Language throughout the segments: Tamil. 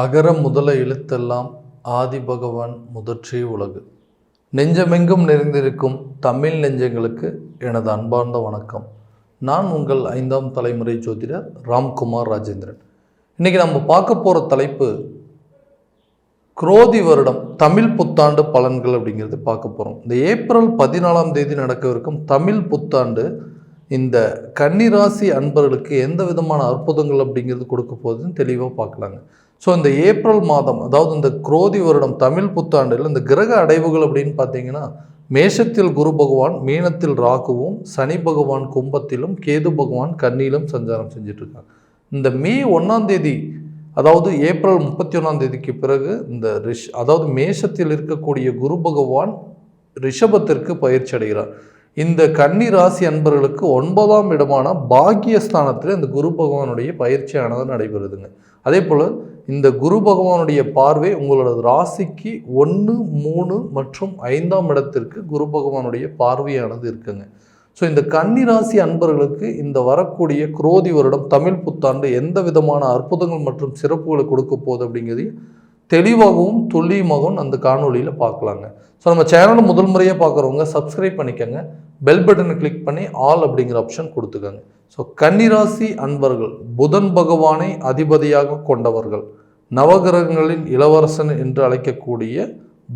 அகர முதல எழுத்தெல்லாம் ஆதி பகவான் முதற்றே உலகு. நெஞ்சமெங்கும் நிறைந்திருக்கும் தமிழ் நெஞ்சங்களுக்கு எனது அன்பார்ந்த வணக்கம். நான் உங்கள் ஐந்தாம் தலைமுறை ஜோதிடர் ராம்குமார் ராஜேந்திரன். இன்னைக்கு நம்ம பார்க்க போகிற தலைப்பு குரோதி வருடம் தமிழ் புத்தாண்டு பலன்கள் அப்படிங்கிறது பார்க்க போகிறோம் இந்த ஏப்ரல் பதினாலாம் தேதி நடக்கவிருக்கும் தமிழ் புத்தாண்டு இந்த கன்னிராசி அன்பர்களுக்கு எந்த விதமான அற்புதங்கள் அப்படிங்கிறது கொடுக்க போகுதுன்னு தெளிவாக பார்க்கலாங்க. ஸோ இந்த ஏப்ரல் மாதம் அதாவது இந்த குரோதி வருடம் தமிழ் புத்தாண்டில் இந்த கிரக அடைவுகள் அப்படின்னு பார்த்தீங்கன்னா மேஷத்தில் குரு பகவான் மீனத்தில் ராகுவும் சனி பகவான் கும்பத்திலும் கேது பகவான் கன்னியிலும் சஞ்சாரம் செஞ்சிட்ருக்காங்க. இந்த மே ஒன்றாம் தேதி அதாவது ஏப்ரல் முப்பத்தி ஒன்றாம் தேதிக்கு பிறகு இந்த ரிஷ் அதாவது மேஷத்தில் இருக்கக்கூடிய குரு பகவான் ரிஷபத்திற்கு பயிற்சி அடைகிறார். இந்த கன்னி ராசி அன்பர்களுக்கு ஒன்பதாம் இடமான பாக்கியஸ்தானத்தில் இந்த குரு பகவானுடைய பயிற்சியானது நடைபெறுதுங்க. அதே போல் இந்த குரு பகவானுடைய பார்வை உங்களோட ராசிக்கு ஒன்று மூணு மற்றும் ஐந்தாம் இடத்திற்கு குரு பகவானுடைய பார்வையானது இருக்குங்க. ஸோ இந்த கன்னி ராசி அன்பர்களுக்கு இந்த வரக்கூடிய குரோதி வருடம் தமிழ் புத்தாண்டு எந்த விதமான அற்புதங்கள் மற்றும் சிறப்புகளை கொடுக்க போகுது அப்படிங்கிறதையும் தெளிவாகவும் துல்லியமாகவும் அந்த காணொலியில் பார்க்கலாங்க. ஸோ நம்ம சேனலை முதல் முறையாக பார்க்குறவங்க சப்ஸ்கிரைப் பண்ணிக்கோங்க. பெல் பட்டனை கிளிக் பண்ணி ஆல் அப்படிங்கிற ஆப்ஷன் கொடுத்துக்கோங்க. ஸோ கன்னிராசி அன்பர்கள் புதன் பகவானை அதிபதியாக கொண்டவர்கள் நவகிரகங்களின் இளவரசன் என்று அழைக்கக்கூடிய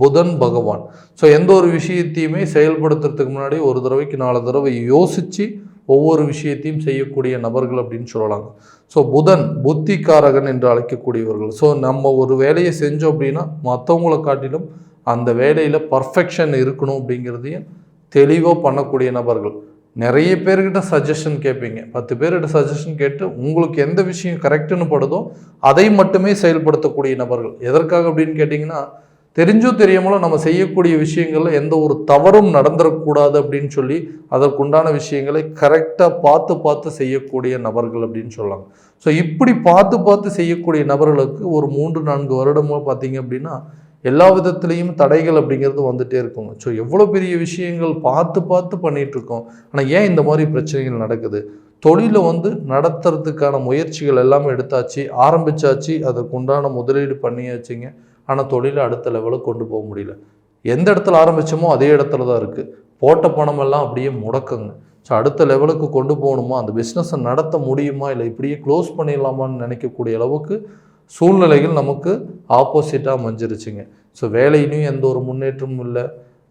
புதன் பகவான். ஸோ எந்த ஒரு விஷயத்தையுமே செயல்படுத்துறதுக்கு முன்னாடி ஒரு தடவைக்கு நாலு தடவை யோசித்து ஒவ்வொரு விஷயத்தையும் செய்யக்கூடிய நபர்கள் அப்படின்னு சொல்லலாங்க. ஸோ புதன் புத்திகாரகன் என்று அழைக்கக்கூடியவர்கள். ஸோ நம்ம ஒரு வேலையை செஞ்சோம் அப்படின்னா மற்றவங்களை காட்டிலும் அந்த வேலையில் பர்ஃபெக்ஷன் இருக்கணும் அப்படிங்கிறதையும் தெளிவாக பண்ணக்கூடிய நபர்கள். நிறைய பேர்கிட்ட சஜஷன் கேட்பீங்க. பத்து பேர்கிட்ட சஜஷன் கேட்டு உங்களுக்கு எந்த விஷயம் கரெக்டுன்னு படுதோ அதை மட்டுமே செயல்படுத்தக்கூடிய நபர்கள். எதற்காக அப்படின்னு கேட்டிங்கன்னா தெரிஞ்சோ தெரியாமலோ நம்ம செய்யக்கூடிய விஷயங்களில் எந்த ஒரு தவறும் நடந்துடக்கூடாது அப்படின்னு சொல்லி அதற்குண்டான விஷயங்களை கரெக்டாக பார்த்து பார்த்து செய்யக்கூடிய நபர்கள் அப்படின்னு சொல்லலாம் ஸோ இப்படி பார்த்து பார்த்து செய்யக்கூடிய நபர்களுக்கு ஒரு மூன்று நான்கு வருடமாக பார்த்தீங்க அப்படின்னா எல்லா விதத்துலேயும் தடைகள் அப்படிங்கிறது வந்துகிட்டே இருக்குங்க. ஸோ எவ்வளோ பெரிய விஷயங்கள் பார்த்து பார்த்து பண்ணிகிட்ருக்கோம் ஆனால் ஏன் இந்த மாதிரி பிரச்சனைகள் நடக்குது? தொழிலை வந்து நடத்துறதுக்கான முயற்சிகள் எல்லாமே எடுத்தாச்சு ஆரம்பிச்சாச்சு அதற்கு உண்டான முதலீடு பண்ணியாச்சுங்க. ஆனால் தொழிலை அடுத்த லெவலுக்கு கொண்டு போக முடியல. எந்த இடத்துல ஆரம்பித்தோமோ அதே இடத்துல தான் இருக்குது போட்ட பணமெல்லாம் அப்படியே முடக்குங்க. ஸோ அடுத்த லெவலுக்கு கொண்டு போகணுமா? அந்த பிஸ்னஸை நடத்த முடியுமா? இல்லை இப்படியே க்ளோஸ் பண்ணிடலாமான்னு நினைக்கக்கூடிய அளவுக்கு சூழ்நிலைகள் நமக்கு ஆப்போசிட்டாக மஞ்சிருச்சுங்க ஸோ வேலையிலையும் எந்த ஒரு முன்னேற்றமும் இல்லை.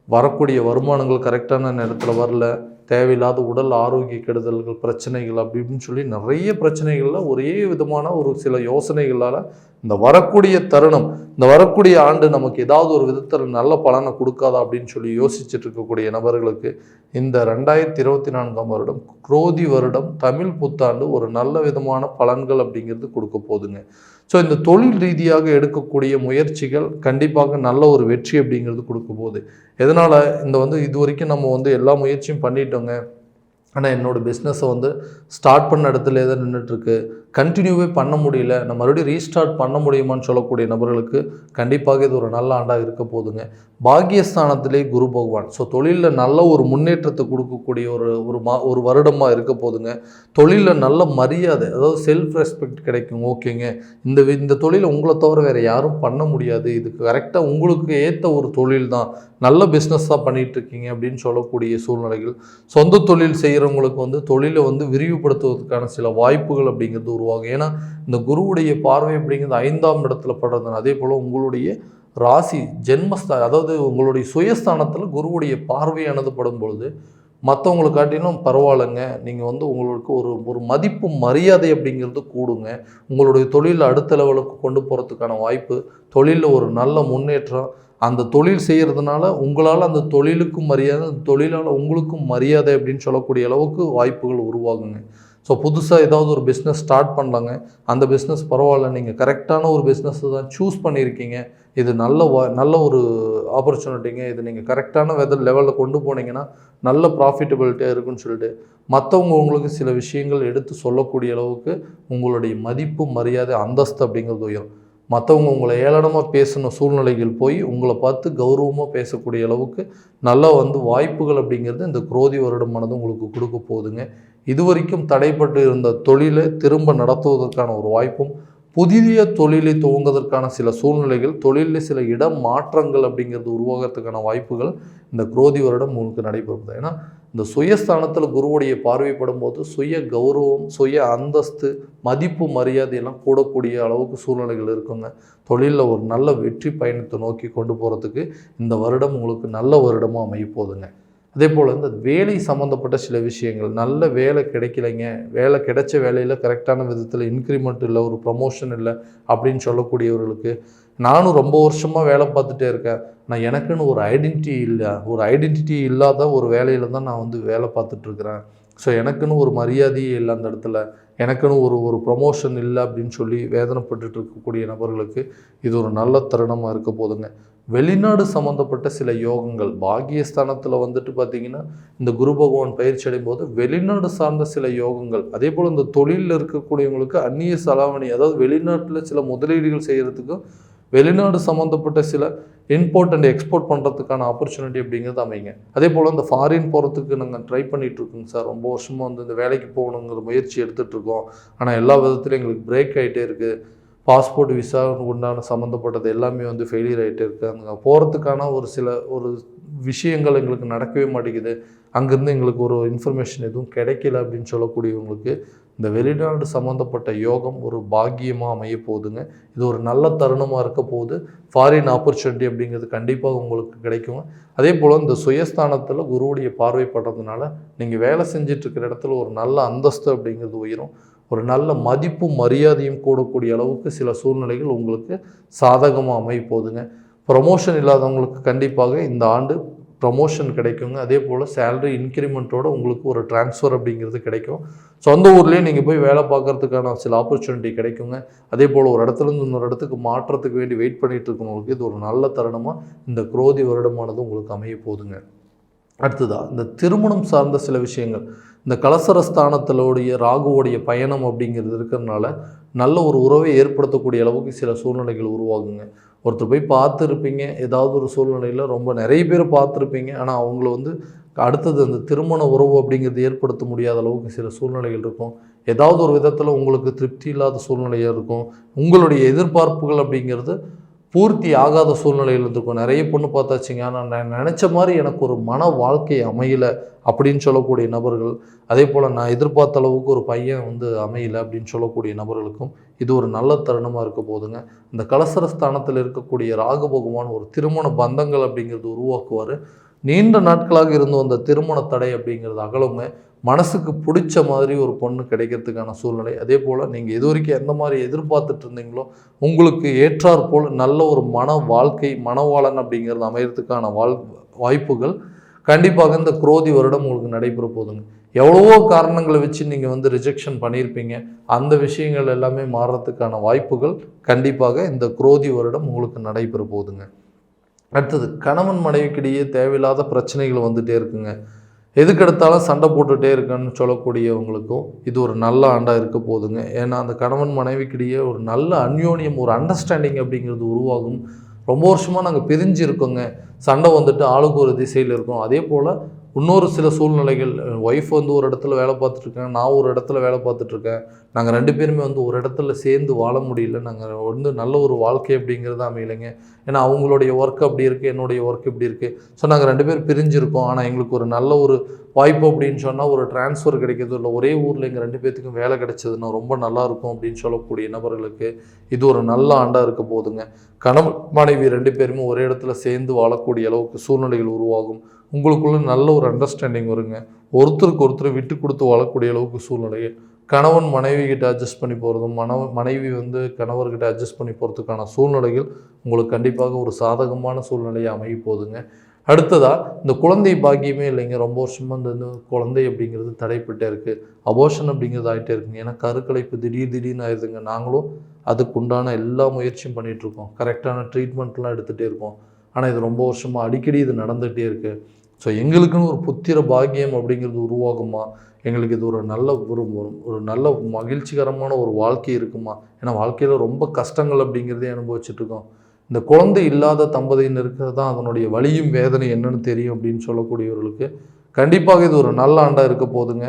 வரக்கூடிய வருமானங்கள் கரெக்டான நேரத்தில் வரல. தேவையில்லாத உடல் ஆரோக்கிய கெடுதல்கள் பிரச்சனைகள் அப்படி இப்படின்னு சொல்லி நிறைய பிரச்சனைகளில் ஒரே விதமான ஒரு சில யோசனைகளால் இந்த வரக்கூடிய தருணம் இந்த வரக்கூடிய ஆண்டு நமக்கு ஏதாவது ஒரு விதத்தில் நல்ல பலனை கொடுக்காதா அப்படின்னு சொல்லி யோசிச்சுட்டு இருக்கக்கூடிய நபர்களுக்கு இந்த ரெண்டாயிரத்தி இருபத்தி நான்காம் வருடம் குரோதி வருடம் தமிழ் புத்தாண்டு ஒரு நல்ல விதமான பலன்கள் அப்படிங்கிறது கொடுக்க போகுதுங்க. ஸோ இந்த தொழில் ரீதியாக எடுக்கக்கூடிய முயற்சிகள் கண்டிப்பாக நல்ல ஒரு வெற்றி அப்படிங்கிறது கொடுக்க போகுது. எதனால்? இந்த வந்து இது வரைக்கும் நம்ம வந்து எல்லா முயற்சியும் பண்ணிட்டோங்க. ஆனால் என்னோடய பிஸ்னஸை வந்து ஸ்டார்ட் பண்ண இடத்துல தான் நின்றுட்டுருக்கு கண்டினியூவே பண்ண முடியல. நம்ம மறுபடியும் ரீஸ்டார்ட் பண்ண முடியுமான்னு சொல்லக்கூடிய நபர்களுக்கு கண்டிப்பாக இது ஒரு நல்ல ஆண்டாக இருக்க போதுங்க. பாக்கியஸ்தானத்திலே குரு பகவான். ஸோ தொழிலில் நல்ல ஒரு முன்னேற்றத்தை கொடுக்கக்கூடிய ஒரு ஒரு மா ஒரு வருடமாக இருக்க போதுங்க. தொழிலில் நல்ல மரியாதை அதாவது செல்ஃப் ரெஸ்பெக்ட் கிடைக்கும். ஓகேங்க. இந்த வி- இந்த தொழிலை உங்களை தவிர வேறு யாரும் பண்ண முடியாது. இதுக்கு கரெக்டாக உங்களுக்கு ஏற்ற ஒரு தொழில் தான். நல்ல பிஸ்னஸ் தான் அப்படின்னு சொல்லக்கூடிய சூழ்நிலைகள். சொந்த தொழில் செய்கிறவங்களுக்கு வந்து தொழிலை வந்து விரிவுபடுத்துவதற்கான சில வாய்ப்புகள் அப்படிங்கிறது உருவாகும் ஏன்னா இந்த குருவுடைய பார்வை அப்படிங்கிறது ஐந்தாம் இடத்துல படுறது அதே போல் உங்களுடைய ராசி ஜென்மஸ்தா அதாவது உங்களுடைய சுயஸ்தானத்தில் குருவுடைய பார்வையானது படும் பொழுது மற்றவங்களுக்கு காட்டிலும் பரவாயில்லைங்க. நீங்கள் வந்து உங்களுக்கு ஒரு ஒரு மதிப்பு மரியாதை அப்படிங்கிறது கூடுங்க. உங்களுடைய தொழில் அடுத்த லெவலுக்கு கொண்டு போகிறதுக்கான வாய்ப்பு தொழிலில் ஒரு நல்ல முன்னேற்றம் அந்த தொழில் செய்கிறதுனால உங்களால் அந்த தொழிலுக்கும் மரியாதை அந்த தொழிலால் உங்களுக்கும் மரியாதை அப்படின்னு சொல்லக்கூடிய அளவுக்கு வாய்ப்புகள் உருவாகுங்க. ஸோ புதுசாக ஏதாவது ஒரு பிஸ்னஸ் ஸ்டார்ட் பண்ணலாங்க. அந்த பிஸ்னஸ் பரவாயில்ல. நீங்கள் கரெக்டான ஒரு பிஸ்னஸை தான் சூஸ் பண்ணியிருக்கீங்க. இது நல்ல வா நல்ல ஒரு ஆப்பர்ச்சுனிட்டிங்க இது நீங்கள் கரெக்டான வெதர் லெவலில் கொண்டு போனீங்கன்னா நல்ல ப்ராஃபிட்டபிலிட்டியாக இருக்குன்னு சொல்லிட்டு மற்றவங்க உங்களுக்கு சில விஷயங்கள் எடுத்து சொல்லக்கூடிய அளவுக்கு உங்களுடைய மதிப்பு மரியாதை அந்தஸ்து அப்படிங்கிறது உயரும். மற்றவங்க உங்களை ஏளனமாக பேசின சூழ்நிலைகள் போய் உங்களை பார்த்து கௌரவமாக பேசக்கூடிய அளவுக்கு நல்லா வந்து வாய்ப்புகள் அப்படிங்கிறது இந்த குரோதி வருடமானது உங்களுக்கு கொடுக்க போகுதுங்க. இதுவரைக்கும் தடைப்பட்டு இருந்த தொழிலை திரும்ப நடத்துவதற்கான ஒரு வாய்ப்பும் புதிய தொழிலை துவங்குவதற்கான சில சூழ்நிலைகள் தொழிலில் சில இடம் மாற்றங்கள் அப்படிங்கிறது உருவாகிறதுக்கான வாய்ப்புகள் இந்த குரோதி வருடம் உங்களுக்கு நடைபெறும். ஏன்னா இந்த சுயஸ்தானத்தில் குருவுடைய பார்வைப்படும் போது சுய கௌரவம் சுய அந்தஸ்து மதிப்பு மரியாதையெல்லாம் கூடக்கூடிய அளவுக்கு சூழ்நிலைகள் இருக்குங்க. தொழிலில் ஒரு நல்ல வெற்றி பயணத்தை நோக்கி கொண்டு போகிறதுக்கு இந்த வருடம் உங்களுக்கு நல்ல வருடமாக அமைய போகுதுங்க. அதே போல் இந்த வேலை சம்மந்தப்பட்ட சில விஷயங்கள் நல்ல வேலை கிடைக்கலைங்க வேலை கிடைச்ச வேலையில் கரெக்டான விதத்தில் இன்க்ரிமெண்ட் இல்லை ஒரு ப்ரமோஷன் இல்லை அப்படின்னு சொல்லக்கூடியவர்களுக்கு நானும் ரொம்ப வருஷமாக வேலை பார்த்துட்டே இருக்கேன். நான் எனக்குன்னு ஒரு ஐடென்டிட்டி இல்லை ஒரு ஐடென்டிட்டி இல்லாத ஒரு வேலையில் தான் நான் வந்து வேலை பார்த்துட்ருக்குறேன் ஸோ எனக்குன்னு ஒரு மரியாதையே இல்லை அந்த இடத்துல. எனக்குன்னு ஒரு ஒரு ப்ரமோஷன் இல்லை அப்படின்னு சொல்லி வேதனைப்பட்டுட்டு இருக்கக்கூடிய நபர்களுக்கு இது ஒரு நல்ல தருணமாக இருக்க போதுங்க. வெளிநாடு சம்மந்தப்பட்ட சில யோகங்கள் பாகியஸ்தானத்தில் வந்துட்டு பார்த்தீங்கன்னா இந்த குரு பகவான் பயிற்சி அடையும் போது வெளிநாடு சார்ந்த சில யோகங்கள் அதே போல் இந்த தொழிலில் இருக்கக்கூடியவங்களுக்கு அந்நிய செலாவணி அதாவது வெளிநாட்டில் சில முதலீடுகள் செய்கிறதுக்கும் வெளிநாடு சம்மந்தப்பட்ட சில இம்போர்ட் அண்ட் எக்ஸ்போர்ட் பண்ணுறதுக்கான ஆப்பர்ச்சுனிட்டி அப்படிங்கிறது அமைங்க அதே போல் இந்த ஃபாரின் போகிறதுக்கு நாங்கள் ட்ரை பண்ணிகிட்ருக்கோங்க சார். ரொம்ப வருஷமாக வந்து இந்த வேலைக்கு போகணுங்கிற முயற்சி எடுத்துகிட்டு இருக்கோம் ஆனால் எல்லா விதத்துலையும் எங்களுக்கு பிரேக் ஆகிட்டே இருக்குது பாஸ்போர்ட் விசா உண்டான சம்மந்தப்பட்டது எல்லாமே வந்து ஃபெயிலியர் ஆகிட்டு இருக்குது அங்கே போகிறதுக்கான ஒரு சில ஒரு விஷயங்கள் எங்களுக்கு நடக்கவே மாட்டேங்குது. அங்கேருந்து எங்களுக்கு ஒரு இன்ஃபர்மேஷன் எதுவும் கிடைக்கல அப்படின்னு சொல்லக்கூடியவங்களுக்கு இந்த வெளிநாடு சம்மந்தப்பட்ட யோகம் ஒரு பாக்கியமாக அமைய போகுதுங்க. இது ஒரு நல்ல தருணமாக இருக்க போகுது. ஃபாரின் ஆப்பர்ச்சுனிட்டி அப்படிங்கிறது கண்டிப்பாக உங்களுக்கு கிடைக்கும். அதே போல் இந்த சுயஸ்தானத்தில் குருவுடைய பார்வைப்படுறதுனால நீங்கள் வேலை செஞ்சிட்ருக்கிற இடத்துல ஒரு நல்ல அந்தஸ்து அப்படிங்கிறது உயரும். ஒரு நல்ல மதிப்பும் மரியாதையும் கூடக்கூடிய அளவுக்கு சில சூழ்நிலைகள் உங்களுக்கு சாதகமாக அமைப்போதுங்க ப்ரமோஷன் இல்லாதவங்களுக்கு கண்டிப்பாக இந்த ஆண்டு ப்ரமோஷன் கிடைக்குங்க. அதே போல் சேலரி இன்க்ரிமெண்ட்டோட உங்களுக்கு ஒரு ட்ரான்ஸ்ஃபர் அப்படிங்கிறது கிடைக்கும். சொந்த ஊர்லேயே நீங்கள் போய் வேலை பார்க்கறதுக்கான சில ஆப்பர்ச்சுனிட்டி கிடைக்குங்க. அதே போல் ஒரு இடத்துலேருந்து இன்னொரு இடத்துக்கு மாற்றத்துக்கு வேண்டி வெயிட் பண்ணிகிட்டு இருக்கவங்களுக்கு இது ஒரு நல்ல தருணமாக இந்த குரோதி வருடமானது உங்களுக்கு அமைய போகுதுங்க அடுத்ததாக இந்த திருமணம் சார்ந்த சில விஷயங்கள். இந்த கலசரஸ்தானத்திலோடைய ராகுவோடைய பயணம் அப்படிங்கிறது இருக்கிறதுனால நல்ல ஒரு உறவை ஏற்படுத்தக்கூடிய அளவுக்கு சில சூழ்நிலைகள் உருவாகுங்க. ஒருத்தர் போய் பார்த்துருப்பீங்க ஏதாவது ஒரு சூழ்நிலையில் ரொம்ப நிறைய பேர் பார்த்துருப்பீங்க. ஆனால் அவங்கள வந்து அடுத்தது அந்த திருமண உறவு அப்படிங்கிறது ஏற்படுத்த முடியாத அளவுக்கு சில சூழ்நிலைகள் இருக்கும். ஏதாவது ஒரு விதத்தில் உங்களுக்கு திருப்தி இல்லாத சூழ்நிலையாக இருக்கும். உங்களுடைய எதிர்பார்ப்புகள் அப்படிங்கிறது பூர்த்தி ஆகாத சூழ்நிலையில் இருந்திருக்கும். நிறைய பொண்ணு பார்த்தாச்சுங்க. ஆனால் நான் நினச்ச மாதிரி எனக்கு ஒரு மன வாழ்க்கை அமையலை அப்படின்னு சொல்லக்கூடிய நபர்கள் அதே போல் நான் எதிர்பார்த்த அளவுக்கு ஒரு பையன் வந்து அமையலை அப்படின்னு சொல்லக்கூடிய நபர்களுக்கும் இது ஒரு நல்ல தருணமாக இருக்க போதுங்க. இந்த கலசர ஸ்தானத்தில் இருக்கக்கூடிய ராகு பகவான் ஒரு திருமண பந்தங்கள் அப்படிங்கிறது உருவாக்குவார். நீண்ட நாட்களாக இருந்து வந்த திருமண தடை அப்படிங்கிறது அகலுங்க மனசுக்கு பிடிச்ச மாதிரி ஒரு பொண்ணு கிடைக்கிறதுக்கான சூழ்நிலை. அதே போல் நீங்கள் இது வரைக்கும் எந்த மாதிரி எதிர்பார்த்துட்டு இருந்தீங்களோ உங்களுக்கு ஏற்றாற் போல் நல்ல ஒரு மன வாழ்க்கை மனவாளன் அப்படிங்கிறது அமையறதுக்கான வாழ் வாய்ப்புகள் கண்டிப்பாக இந்த குரோதி வருடம் உங்களுக்கு நடைபெற போதுங்க எவ்வளவோ காரணங்களை வச்சு நீங்கள் வந்து ரிஜெக்ஷன் பண்ணியிருப்பீங்க. அந்த விஷயங்கள் எல்லாமே மாறுறதுக்கான வாய்ப்புகள் கண்டிப்பாக இந்த குரோதி வருடம் உங்களுக்கு நடைபெற போகுதுங்க. அடுத்தது கணவன் மனைவிக்கிடையே தேவையில்லாத பிரச்சனைகள் வந்துகிட்டே இருக்குங்க. எதுக்கெடுத்தாலும் சண்டை போட்டுகிட்டே இருக்குன்னு சொல்லக்கூடியவங்களுக்கும் இது ஒரு நல்ல ஆண்டாக இருக்க போதுங்க ஏன்னா அந்த கணவன் மனைவிக்கிடையே ஒரு நல்ல அந்யோன்யம் ஒரு அண்டர்ஸ்டாண்டிங் அப்படிங்கிறது உருவாகும். ரொம்ப வருஷமாக நாங்கள் பிரிஞ்சு இருக்கோங்க. சண்டை வந்துட்டு ஆளுக்கு ஒரு திசையில் இருக்கோம். அதே போல் இன்னொரு சில சூழ்நிலைகள் ஒய்ஃப் வந்து ஒரு இடத்துல வேலை பார்த்துட்ருக்கேன் நான் ஒரு இடத்துல வேலை பார்த்துட்ருக்கேன் நாங்கள் ரெண்டு பேருமே வந்து ஒரு இடத்துல சேர்ந்து வாழ முடியல. நாங்கள் வந்து நல்ல ஒரு வாழ்க்கை அப்படிங்கிறது அமையலைங்க. ஏன்னா அவங்களுடைய ஒர்க் அப்படி இருக்குது என்னுடைய ஒர்க் இப்படி இருக்குது ஸோ நாங்கள் ரெண்டு பேர் பிரிஞ்சிருக்கோம். ஆனால் எங்களுக்கு ஒரு நல்ல ஒரு வாய்ப்பு அப்படின்னு சொன்னால் ஒரு டிரான்ஸ்ஃபர் கிடைக்கிறது இல்லை. ஒரே ஊரில் எங்கள் ரெண்டு பேர்த்துக்கும் வேலை கிடைச்சதுன்னா ரொம்ப நல்லாயிருக்கும் அப்படின்னு சொல்லக்கூடிய நபர்களுக்கு இது ஒரு நல்ல ஆண்டாக இருக்க போதுங்க. கணவன் மனைவி ரெண்டு பேருமே ஒரே இடத்துல சேர்ந்து வாழக்கூடிய அளவுக்கு சூழ்நிலைகள் உருவாகும். உங்களுக்குள்ள நல்ல ஒரு அண்டர்ஸ்டாண்டிங் வருங்க. ஒருத்தருக்கு ஒருத்தர் விட்டு கொடுத்து வாழக்கூடிய அளவுக்கு சூழ்நிலையை. கணவன் மனைவி கிட்ட அட்ஜஸ்ட் பண்ணி போகிறதும் மனவ மனைவி வந்து கணவர்கிட்ட அட்ஜஸ்ட் பண்ணி போகிறதுக்கான சூழ்நிலைகள் உங்களுக்கு கண்டிப்பாக ஒரு சாதகமான சூழ்நிலையை அமைய போகுதுங்க. அடுத்ததாக இந்த குழந்தை பாக்கியமே இல்லைங்க. ரொம்ப வருஷமாக இந்த குழந்தை அப்படிங்கிறது தடைப்பட்டே இருக்குது அபோஷன் அப்படிங்கிறது ஆகிட்டே இருக்குங்க. ஏன்னா கருக்கலைப்பு திடீர் திடீர்னு ஆயிடுதுங்க நாங்களும் அதுக்கு உண்டான எல்லா முயற்சியும் பண்ணிகிட்ருக்கோம் கரெக்டான ட்ரீட்மெண்ட்லாம் எடுத்துகிட்டே இருக்கோம். ஆனால் இது ரொம்ப வருஷமாக அடிக்கடி இது நடந்துகிட்டே இருக்குது ஸோ எங்களுக்குன்னு ஒரு புத்திர பாக்கியம் அப்படிங்கிறது உருவாகுமா? எங்களுக்கு இது ஒரு நல்ல ஒரு ஒரு- நல்ல மகிழ்ச்சிகரமான ஒரு வாழ்க்கை இருக்குமா? ஏன்னா வாழ்க்கையில் ரொம்ப கஷ்டங்கள் அப்படிங்கிறதே அனுபவிச்சுட்டு இருக்கோம். இந்த குழந்தை இல்லாத தம்பதியினருக்கு தான் அதனுடைய வழியும் வேதனை என்னன்னு தெரியும் அப்படின்னு சொல்லக்கூடியவர்களுக்கு கண்டிப்பாக இது ஒரு நல்ல ஆண்டாக இருக்க போதுங்க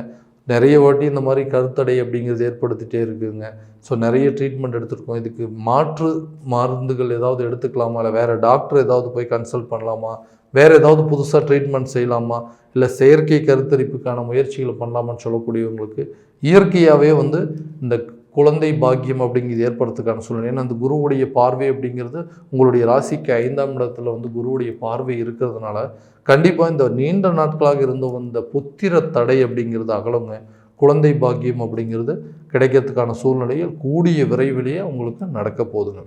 நிறைய வாட்டி இந்த மாதிரி கருத்தடை அப்படிங்கிறது ஏற்படுத்திட்டே இருக்குங்க ஸோ நிறைய ட்ரீட்மெண்ட் எடுத்துருக்கோம். இதுக்கு மாற்று மருந்துகள் ஏதாவது எடுத்துக்கலாமா? இல்லை வேறு டாக்டர் ஏதாவது போய் கன்சல்ட் பண்ணலாமா? வேறு ஏதாவது புதுசாக ட்ரீட்மெண்ட் செய்யலாமா? இல்லை செயற்கை கருத்தரிப்புக்கான முயற்சிகளை பண்ணலாமான்னு சொல்லக்கூடியவங்களுக்கு இயற்கையாகவே வந்து இந்த குழந்தை பாக்கியம் அப்படிங்கிறது ஏற்படுறதுக்கான சூழ்நிலை. ஏன்னா அந்த குருவுடைய பார்வை அப்படிங்கிறது உங்களுடைய ராசிக்கு ஐந்தாம் இடத்துல வந்து குருவுடைய பார்வை இருக்கிறதுனால கண்டிப்பாக இந்த நீண்ட நாட்களாக இருந்த வந்த புத்திர தடை அப்படிங்கிறது அகலங்க. குழந்தை பாக்கியம் அப்படிங்கிறது கிடைக்கிறதுக்கான சூழ்நிலையில் கூடிய விரைவிலேயே உங்களுக்கு நடக்க போகுதுங்க.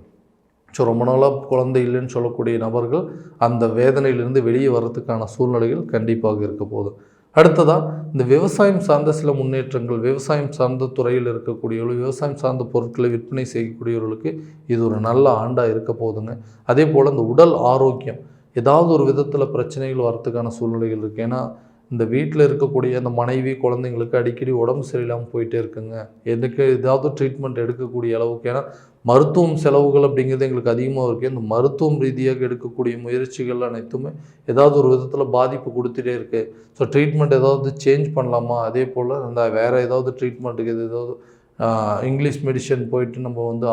ஸோ ரொம்ப நாளாக குழந்தை இல்லைன்னு சொல்லக்கூடிய நபர்கள் அந்த வேதனையிலிருந்து வெளியே வர்றதுக்கான சூழ்நிலைகள் கண்டிப்பாக இருக்க போகுது. அடுத்ததாக இந்த விவசாயம் சார்ந்த சில முன்னேற்றங்கள் விவசாயம் சார்ந்த துறையில் இருக்கக்கூடியவர்கள் விவசாயம் சார்ந்த பொருட்களை விற்பனை செய்யக்கூடியவர்களுக்கு இது ஒரு நல்ல ஆண்டாக இருக்க போகுதுங்க. அதே போல் இந்த உடல் ஆரோக்கியம் ஏதாவது ஒரு விதத்தில் பிரச்சனைகள் வரத்துக்கான சூழ்நிலைகள் இருக்குது ஏன்னா இந்த வீட்டில் இருக்கக்கூடிய அந்த மனைவி குழந்தைங்களுக்கு அடிக்கடி உடம்பு சரியில்லாமல் போயிட்டே இருக்குங்க. எதுக்கு ஏதாவது ட்ரீட்மெண்ட் எடுக்கக்கூடிய அளவுக்கு? ஏன்னா மருத்துவம் செலவுகள் அப்படிங்கிறது எங்களுக்கு அதிகமாக இருக்குது இந்த மருத்துவம் ரீதியாக எடுக்கக்கூடிய முயற்சிகள் அனைத்துமே ஏதாவது ஒரு விதத்தில் பாதிப்பு கொடுத்துட்டே இருக்குது ஸோ ட்ரீட்மெண்ட் ஏதாவது சேஞ்ச் பண்ணலாமா? அதே போல் அந்த வேறு ஏதாவது ட்ரீட்மெண்ட்டுக்கு எது ஏதாவது இங்கிலீஷ் மெடிசன் போயிட்டு நம்ம வந்து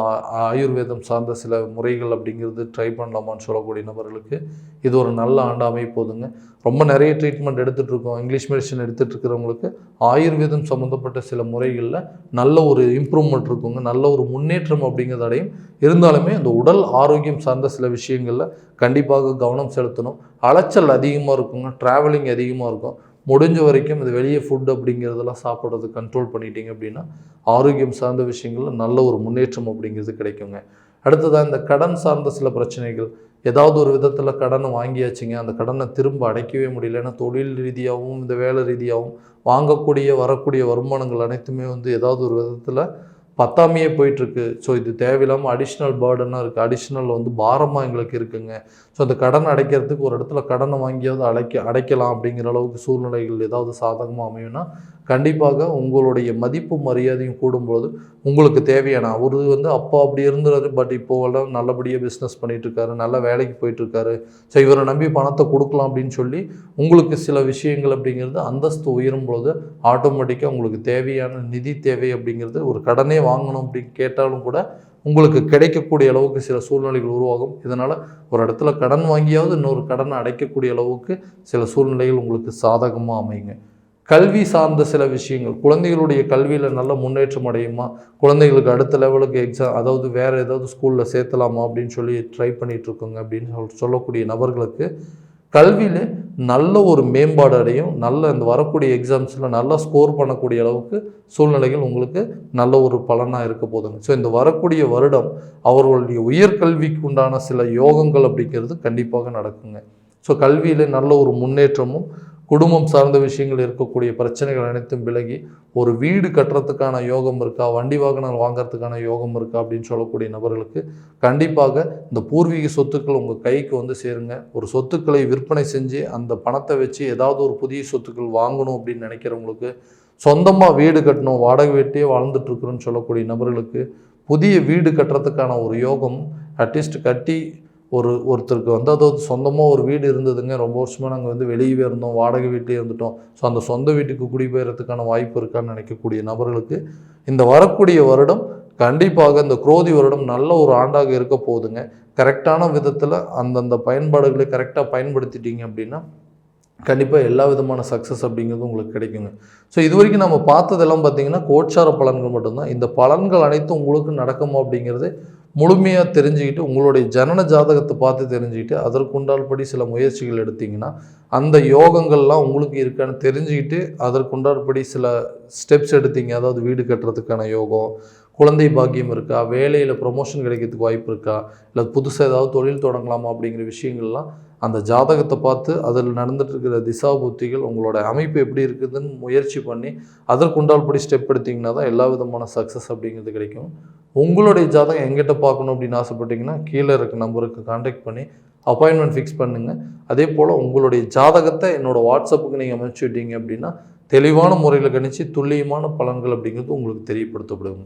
ஆயுர்வேதம் சார்ந்த சில முறைகள் அப்படிங்கிறது ட்ரை பண்ணலாமான்னு சொல்லக்கூடிய நபர்களுக்கு இது ஒரு நல்ல ஆண்டு அமைப்போதுங்க ரொம்ப நிறைய ட்ரீட்மெண்ட் எடுத்துகிட்டு இருக்கோம் இங்கிலீஷ் மெடிசன் எடுத்துகிட்டு இருக்கிறவங்களுக்கு ஆயுர்வேதம் சம்மந்தப்பட்ட சில முறைகளில் நல்ல ஒரு இம்ப்ரூவ்மெண்ட் இருக்குங்க. நல்ல ஒரு முன்னேற்றம் அப்படிங்கிறதடையும் இருந்தாலுமே அந்த உடல் ஆரோக்கியம் சார்ந்த சில விஷயங்களில் கண்டிப்பாக கவனம் செலுத்தணும். அலைச்சல் அதிகமாக இருக்குங்க. ட்ராவலிங் அதிகமாக இருக்கும். முடிஞ்ச வரைக்கும் இது வெளியே ஃபுட் அப்படிங்கிறதெல்லாம் சாப்பிட்றது கண்ட்ரோல் பண்ணிட்டீங்க அப்படின்னா ஆரோக்கியம் சார்ந்த விஷயங்களில் நல்ல ஒரு முன்னேற்றம் அப்படிங்கிறது கிடைக்குங்க. அடுத்ததாக இந்த கடன் சார்ந்த சில பிரச்சனைகள். ஏதாவது ஒரு விதத்தில் கடனை வாங்கியாச்சுங்க. அந்த கடனை திரும்ப அடைக்கவே முடியல. ஏன்னா தொழில் ரீதியாகவும் இந்த வேலை ரீதியாகவும் வாங்கக்கூடிய வரக்கூடிய வருமானங்கள் அனைத்துமே வந்து ஏதாவது ஒரு விதத்தில் பத்தாமையே போயிட்டுருக்கு. ஸோ இது தேவையில்லாமல் அடிஷ்னல் பேர்டனாக இருக்குது அடிஷ்னல் வந்து பாரமாக எங்களுக்கு இருக்குங்க. ஸோ அந்த கடன் அடைக்கிறதுக்கு ஒரு இடத்துல கடனை வாங்கியாவது அடைக்க அடைக்கலாம் அப்படிங்கிற அளவுக்கு சூழ்நிலைகள் ஏதாவது சாதகமாக அமையும்னா கண்டிப்பாக உங்களுடைய மதிப்பு மரியாதையும் கூடும்போது உங்களுக்கு தேவையான அவர் வந்து அப்போ அப்படி இருந்துறாரு பட் இப்போவெல்லாம் நல்லபடியாக பிஸ்னஸ் பண்ணிகிட்ருக்காரு நல்ல வேலைக்கு போயிட்டுருக்காரு. ஸோ இவரை நம்பி பணத்தை கொடுக்கலாம் அப்படின்னு சொல்லி உங்களுக்கு சில விஷயங்கள் அப்படிங்கிறது அந்தஸ்து உயரும் பொழுது ஆட்டோமேட்டிக்காக உங்களுக்கு தேவையான நிதி தேவை அப்படிங்கிறது ஒரு கடனே வாங்கணும் அப்படின்னு கேட்டாலும் கூட உங்களுக்கு கிடைக்கக்கூடிய அளவுக்கு சில சூழ்நிலைகள் உருவாகும். இதனால் ஒரு இடத்துல கடன் வாங்கியாவது இன்னொரு கடனை அடைக்கக்கூடிய அளவுக்கு சில சூழ்நிலைகள் உங்களுக்கு சாதகமாக அமையுங்க. கல்வி சார்ந்த சில விஷயங்கள் குழந்தைகளுடைய கல்வியில் நல்ல முன்னேற்றம் அடையுமா? குழந்தைகளுக்கு அடுத்த லெவலுக்கு எக்ஸாம் அதாவது வேறு ஏதாவது ஸ்கூலில் சேர்த்தலாமா அப்படின்னு சொல்லி ட்ரை பண்ணிகிட்ருக்கோங்க அப்படின்னு சொல் சொல்லக்கூடிய நபர்களுக்கு கல்வியில் நல்ல ஒரு மேம்பாடு அடையும் நல்ல இந்த வரக்கூடிய எக்ஸாம்ஸில் நல்லா ஸ்கோர் பண்ணக்கூடிய அளவுக்கு சூழ்நிலைகள் உங்களுக்கு நல்ல ஒரு பலனாக இருக்க போதுங்க ஸோ இந்த வரக்கூடிய வருடம் அவர்களுடைய உயர்கல்விக்கு உண்டான சில யோகங்கள் அப்படிங்கிறது கண்டிப்பாக நடக்குங்க. ஸோ கல்வியில் நல்ல ஒரு முன்னேற்றமும் குடும்பம் சார்ந்த விஷயங்கள் இருக்கக்கூடிய பிரச்சனைகள் அனைத்தும் விலகி ஒரு வீடு கட்டுறதுக்கான யோகம் இருக்கா வண்டி வாகனம் வாங்கிறதுக்கான யோகம் இருக்கா அப்படின்னு சொல்லக்கூடிய நபர்களுக்கு கண்டிப்பாக இந்த பூர்வீக சொத்துக்கள் உங்கள் கைக்கு வந்து சேருங்க. ஒரு சொத்துக்களை விற்பனை செஞ்சு அந்த பணத்தை வச்சு ஏதாவது ஒரு புதிய சொத்துக்கள் வாங்கணும் அப்படின்னு நினைக்கிறவங்களுக்கு சொந்தமாக வீடு கட்டணும் வாடகை வீட்டையே வாழ்ந்துட்டுருக்குறோன்னு சொல்லக்கூடிய நபர்களுக்கு புதிய வீடு கட்டுறதுக்கான ஒரு யோகம் அட்லீஸ்ட் கட்டி ஒரு ஒருத்தருக்கு வந்து அதாவது சொந்தமாக ஒரு வீடு இருந்ததுங்க. ரொம்ப வருஷமாக நாங்கள் வந்து வெளியே இருந்தோம். வாடகை வீட்டிலே இருந்துட்டோம். ஸோ அந்த சொந்த வீட்டுக்கு குடிபெயர்றதுக்கான வாய்ப்பு இருக்கான்னு நினைக்கக்கூடிய நபர்களுக்கு இந்த வரக்கூடிய வருடம் கண்டிப்பாக இந்த குரோதி வருடம் நல்ல ஒரு ஆண்டாக இருக்க போகுதுங்க. கரெக்டான விதத்தில் அந்தந்த பயன்பாடுகளை கரெக்டாக பயன்படுத்திட்டீங்க அப்படின்னா கண்டிப்பாக எல்லா விதமான சக்ஸஸ் அப்படிங்கிறது உங்களுக்கு கிடைக்குங்க. ஸோ இது வரைக்கும் நம்ம பார்த்ததெல்லாம் பார்த்தீங்கன்னா கோட்சார பலன்கள் மட்டும்தான். இந்த பலன்கள் அனைத்தும் உங்களுக்கு நடக்குமா அப்படிங்கிறது முழுமையாக தெரிஞ்சுக்கிட்டு உங்களுடைய ஜனன ஜாதகத்தை பார்த்து தெரிஞ்சுக்கிட்டு அதற்குண்டால்படி சில முயற்சிகள் எடுத்திங்கன்னா அந்த யோகங்கள்லாம் உங்களுக்கு இருக்கான்னு தெரிஞ்சுக்கிட்டு அதற்குண்டால்படி சில ஸ்டெப்ஸ் எடுத்தீங்க. அதாவது வீடு கட்டுறதுக்கான யோகம் குழந்தை பாக்கியம் இருக்கா வேலையில் ப்ரொமோஷன் கிடைக்கிறதுக்கு வாய்ப்பு இருக்கா இல்லை புதுசாக ஏதாவது தொழில் தொடங்கலாமா அப்படிங்கிற விஷயங்கள்லாம் அந்த ஜாதகத்தை பார்த்து அதில் நடந்துட்டுருக்கிற திசா புத்திகள் உங்களோட அமைப்பு எப்படி இருக்குதுன்னு முயற்சி பண்ணி அதற்குண்டால்படி ஸ்டெப் எடுத்திங்கன்னா தான் எல்லா விதமான சக்ஸஸ் அப்படிங்கிறது கிடைக்கும். உங்களுடைய ஜாதகம் எங்கிட்ட பார்க்கணும் அப்படின்னு ஆசைப்பட்டீங்கன்னா கீழே இருக்க நம்பருக்கு காண்டாக்ட் பண்ணி அப்பாயின்மெண்ட் ஃபிக்ஸ் பண்ணுங்கள் அதே போல் உங்களுடைய ஜாதகத்தை என்னோடய வாட்ஸ்அப்புக்கு நீங்கள் அமைச்சு விட்டீங்க அப்படின்னா தெளிவான முறையில் கணிச்சு துல்லியமான பலன்கள் அப்படிங்கிறது உங்களுக்கு தெரியப்படுத்தப்படுங்க.